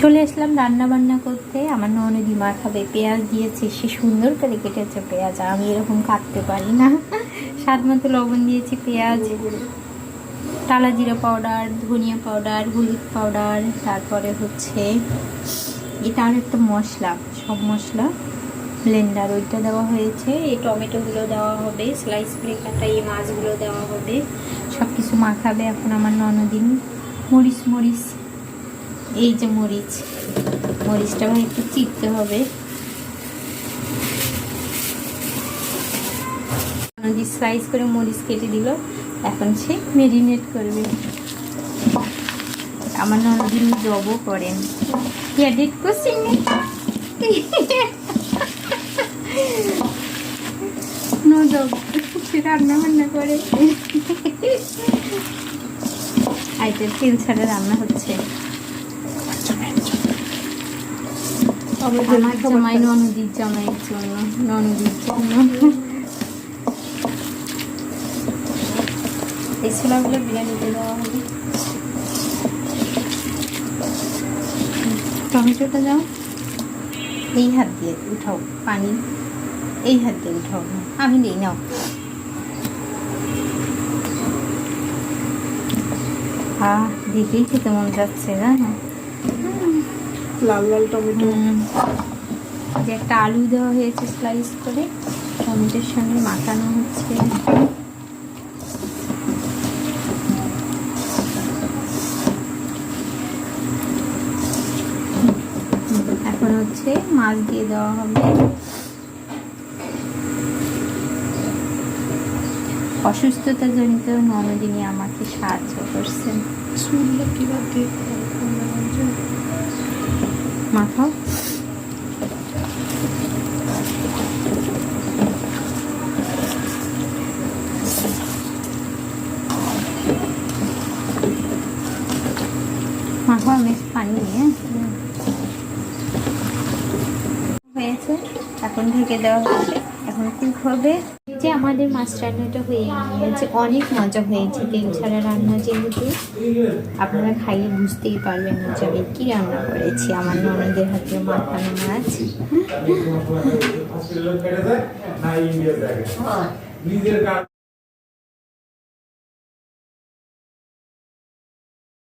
চলে আসলাম রান্না বান্না করতে। আমার ননদি মা খাবে পেঁয়াজ দিয়েছে, সে সুন্দর করে কেটেছে পেঁয়াজ। আমি এরকম কাটতে পারি না। স্বাদ মতো লবণ দিয়েছি, পেঁয়াজ, টালা জিরা পাউডার, ধনিয়া পাউডার, হলুদ পাউডার, তারপরে হচ্ছে এটা আর একটা মশলা, সব মশলা ব্লেন্ডার। ওইটা দেওয়া হয়েছে। এই টমেটোগুলো দেওয়া হবে, স্লাইস করে কাটা এই মাছগুলো দেওয়া হবে। সব কিছু মাখাবে এখন আমার ননদিন। মরিচ মরিচ। এই যে মরিচ মরিচটা একটু চিপতে হবে। স্লাইস করে মরিচ কেটে দিল, এখন সে মেরিনেট করবে। আমার ননদিন জবও করেন। এডিট করছেন নো জব রান্না বান্না করে। তেল ছাড়া রান্না হচ্ছে। এই টমেটোটা দাও। এই হাত দিয়ে উঠাও, পানি। এই হাত দিয়ে উঠাও। আমি নেই নাও আহ দেখেই খেতে মন যাচ্ছে, জানো? লাল লাল টমেটো। যে একটা আলু দেওয়া হয়েছে স্লাইস করে টমেটোর সঙ্গে মাখানো হচ্ছে। এখন হচ্ছে মাছ দিয়ে দেওয়া হবে। অসুস্থতা জনিত ননদিনী আমাকে সাহায্য করছেন। শুনলে মাখাও মাখাও আমি পানি নিয়ে। হয়েছে এখন ঢেকে দেওয়া হচ্ছে এখন কুক হবে। যে আমাদের মাছ রান্নাটা হয়ে গিয়েছে অনেক মজা হয়েছে। তেল ছাড়া রান্না যেহেতু আপনারা খাইয়ে বুঝতেই পারবেন না যে আমি কী রান্না করেছি। আমার ননদের হাতে মাখানো মাছ। নিজের কাজ